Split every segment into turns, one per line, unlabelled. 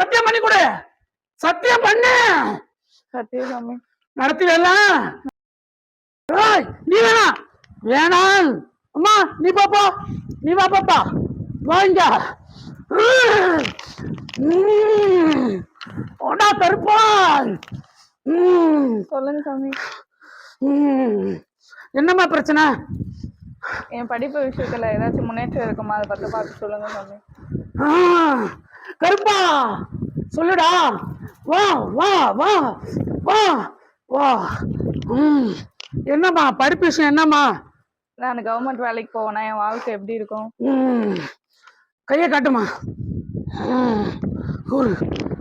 சத்தியம் பண்ணி கொடு. சத்தியம் பண்ணு.
சத்தியம் சாமி
நடத்துவெல்லாம் ஏய், நீ வேணாம் வேணாம் அம்மா நீ பாப்பா நீ வா பாப்பா வாங்க. ஒடா கருப்பான்
சொல்லுங்க சாமி.
என்னம்மா பிரச்சனை?
என் படிப்பு விஷயத்துல ஏதாச்சும் முன்னேற்றம் இருக்குமா? அதை பத்தி பார்த்து சொல்லுங்க சாமி.
கருப்பா சொல்லுடா. வா வா வா வா வா. ம். என்னம்மா படிப்பு விஷயம் என்னம்மா?
நான் கவர்மெண்ட் வேலைக்கு போவேனா? என் வாழ்க்கை எப்படி இருக்கும்?
ம். கையை காட்டுமா. ம்.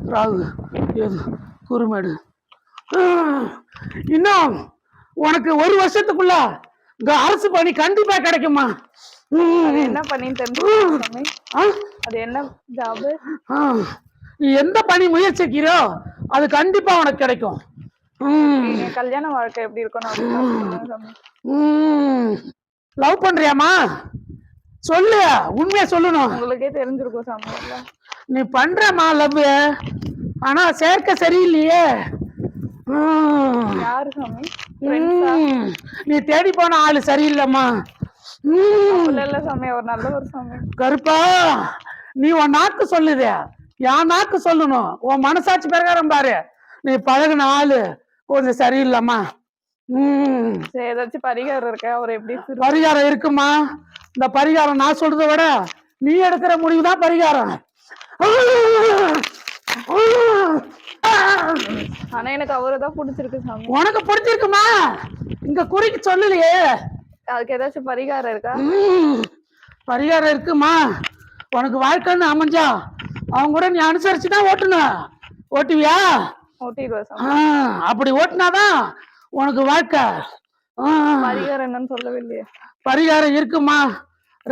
ராகு ஏது குருமேடு இன்னும் உனக்கு ஒரு வருஷத்துக்குள்ள அரசு பணி கண்டிப்பா கிடைக்குமா
என்ன பண்ணின்னு
ஆ.
அது என்ன ஜாபு
எந்த பணி முயற்சிக்கிறோ அது கண்டிப்பா உனக்கு கிடைக்கும்.
கல்யாண வாழ்க்கை எப்படி இருக்கும் நான் சொல்லுங்க சாமி.
ம். லவ் பண்றியாமா சொல்லு உண்மையா சொல்லணும்.
உங்களுக்கே தெரிஞ்சிருக்கும் சாமி?
நீ பண்றமா லவ். ஆனா சேர்க்க சரியில்லையே.
யாரு சாமி.
நீ தேடி போன ஆளு சரியில்லைம்மா. கருப்பா நீ உன் நாக்கு சொல்லுதே. என் நாக்கு சொல்லணும். உன் மனசாட்சி பிரகாரம் பாரு. நீ பழகுன ஆளு கொஞ்சம் சரியில்லைம்மா.
ஏதாச்சும் பரிகாரம் இருக்கா? அவர் எப்படி
பரிகாரம் இருக்குமா? இந்த பரிகாரம் நான் சொல்றதை விட நீ எடுக்கிற முடிவு தான் பரிகாரம்.
ஆனா எனக்கு அவரை தான் பிடிச்சிருக்கு
உனக்கு பிடிச்சிருக்குமா? இங்க குறிக்கு சொல்லலையே.
அதுக்கு ஏதாச்சும் பரிகாரம் இருக்கா?
பரிகாரம் இருக்குமா? உனக்கு வாழ்க்கைன்னு அமைஞ்சா அவங்க கூட நீ அனுசரிச்சு தான் ஓட்டணும். ஓட்டுவியா? அப்படி ஓட்டுனாதான் உனக்கு வாழ்க்கை.
பரிகாரம் என்னன்னு சொல்லவே இல்லையே
பரிகாரம் இருக்குமா?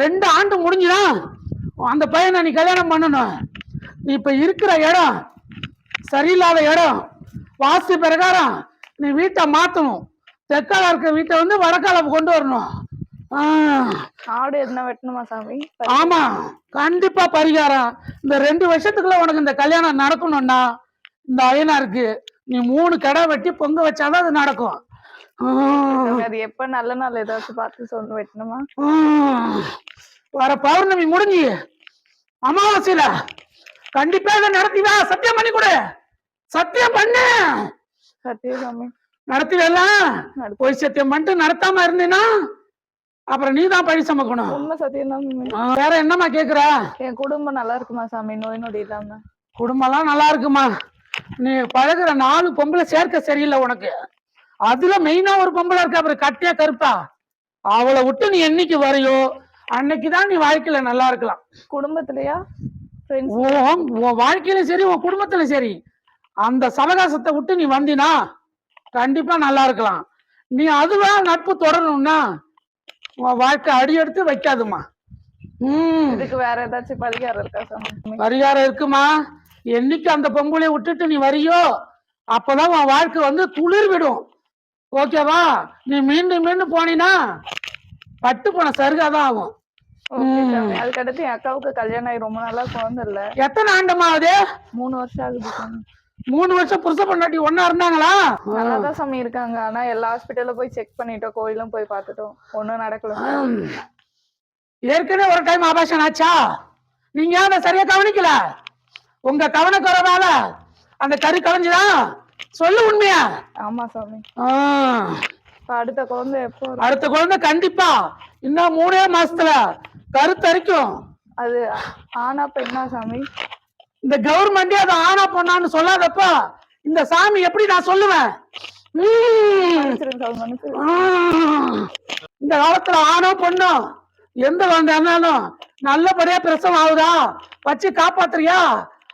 ரெண்டு ஆண்டு முடிஞ்சுதான் அந்த பையனை நீ கல்யாணம் பண்ணணும். நீ இப்ப இருக்கிற இடம் சரியில்லாத இடம் வாஸ்து பிரகாரம் நீ வீட்டை மாத்தணும். தெற்கால இருக்க வீட்டை வந்து வடக்கால கொண்டு வரணும்.
ஆடு எதுனா வெட்டணுமா சாமி?
ஆமா. கண்டிப்பா பரிகாரம். இந்த ரெண்டு வருஷத்துக்குள்ள உனக்கு இந்த கல்யாணம் நடக்கணும்னா இந்த அயனாருக்கு நீ மூணு கடை வெட்டி பொங்க வச்சாதான் அது நடக்கும்.
அது எப்ப நல்ல நாள் ஏதாச்சும் பார்த்து சொல்லு வெட்டணுமா.
வர பௌர்ணமி முடிஞ்சு. அமாவாசையில. கண்டிப்பா இதை நடத்திவா சத்தியம் பண்ணி கொடு. சத்தியம் பண்ணு.
சத்தியம் சாமி.
நடத்திவெல்லாம்
நடத்து.
போய் சத்தியம் பண்ணிட்டு நடத்தாம இருந்தீன்னா அப்புறம் நீ தான் பழி சுமக்கணும்.
உண்மை சத்தியம்
வேற என்னம்மா கேக்குற?
என் குடும்பம் நல்லா இருக்குமா சாமி? நோய் நொடி இல்லாம.
குடும்பம்லாம் நல்லா இருக்குமா? நீ பழகுற நாலு பொம்பளை சேர்க்க சரியில்லை உனக்கு. அதுல மெயினா ஒரு பொம்பளை இருக்கா? அப்புறம் கட்டியா கருப்பா? அவளை விட்டு நீ என்னைக்கு வரையோ? அன்னைக்குதான் நீ வாழ்க்கையில நல்லா இருக்கலாம்.
குடும்பத்திலயா?
உன் வாழ்க்கையிலும் சரி உன் குடும்பத்திலும் சரி. அந்த சவகாசத்தை விட்டு நீ வந்தினா கண்டிப்பா நல்லா இருக்கலாம். நீ அதுவா நட்பு தொடரணும்னா உன் வாழ்க்கை அடி எடுத்து வைக்காதுமா ம்.
இதுக்கு வேற ஏதாச்சும் பரிகாரம் இருக்கா சாமி?
பரிகாரம் இருக்குமா? என்னைக்கு அந்த பொம்பளை விட்டுட்டு நீ வரியோ அப்பதான் உன் வாழ்க்கை வந்து துளிர் விடும் ஓகேவா? நீ மீண்டும் மீண்டும் போனீன்னா பட்டு போன சருகாதான் ஆகும்.
ஓகே சாமி. அதுக்கடுத்து என் அக்காவுக்கு கல்யாணம் ஆகி ரொம்ப நாளா குழந்தை இல்ல.
எத்தனை ஆண்டமா அது?
மூணு வருஷம் ஆகுது சாமி.
மூணு வருஷம் புருஷ பொண்டாட்டி ஒண்ணா இருந்தாங்களா?
நல்லா தான் சாமி இருக்காங்க. ஆனா எல்லா ஹாஸ்பிட்டல்ல போய் செக் பண்ணிட்டோம். கோயிலும் போய் பார்த்துட்டோம். ஒண்ணும் நடக்கல.
ஏற்கனவே ஒரு டைம் ஆபாஷன் ஆச்சா? நீங்க அதை சரியா கவனிக்கல? உங்க கவனக்குறவால அந்த கரு கலைஞ்சுதா சொல்லு உண்மையா?
ஆமா சாமி. அடுத்த குழந்தை எப்போ?
அடுத்த குழந்தை கண்டிப்பா. இன்னும் மூணே மாசத்துல கருத்தரிக்கும்.
அது ஆனா பெண்ணா சாமி?
இந்த கவர்மெண்டே அதை ஆனா பொண்ணான்னு சொல்லாதப்ப இந்த சாமி எப்படி நான் சொல்லுவேன். இந்த காலத்துல ஆணோ பொண்ணோ எந்த இருந்தாலும் நல்லபடியா பிரசவம் ஆகுதா? வச்சு காப்பாத்துறியா?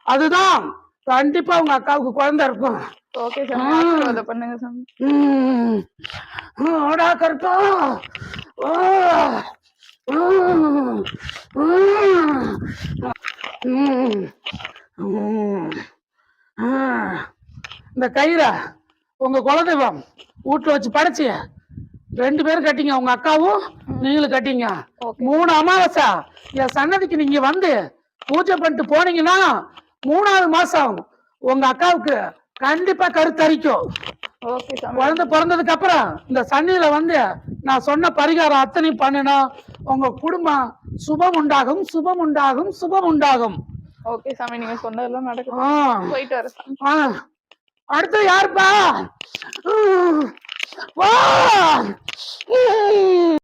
அதுதான். கண்டிப்பா உங்க அக்காவுக்கு குழந்தை இருக்கும். ஓடா கருப்பா. ஓ. இந்த கயிறை உங்க குலதெய்வம் வீட்டுல வச்சு படைச்சி ரெண்டு பேரும் கட்டிங்க உங்க அக்காவும் நீங்களும் கட்டிங்க. மூணு அமாவாசை. என் சன்னதிக்கு நீங்க வந்து பூஜை பண்ணிட்டு போனீங்கன்னா மூணாவது மாசம் உங்க அக்காவுக்கு கண்டிப்பா கருத்தரிக்கும் குழந்தை பிறந்ததுக்கு அப்புறம் இந்த சன்னியில வந்து நான் சொன்ன பரிகாரம் அத்தனையும் பண்ணணும் உங்க குடும்பம் சுபம் உண்டாகும் சுபம் உண்டாகும் சுபம் உண்டாகும்.
ஓகே சாமி நீங்க சொன்னதெல்லாம் நடக்கும் போயிட்டு வர சாமி.
அடுத்து யாருப்பா? வா!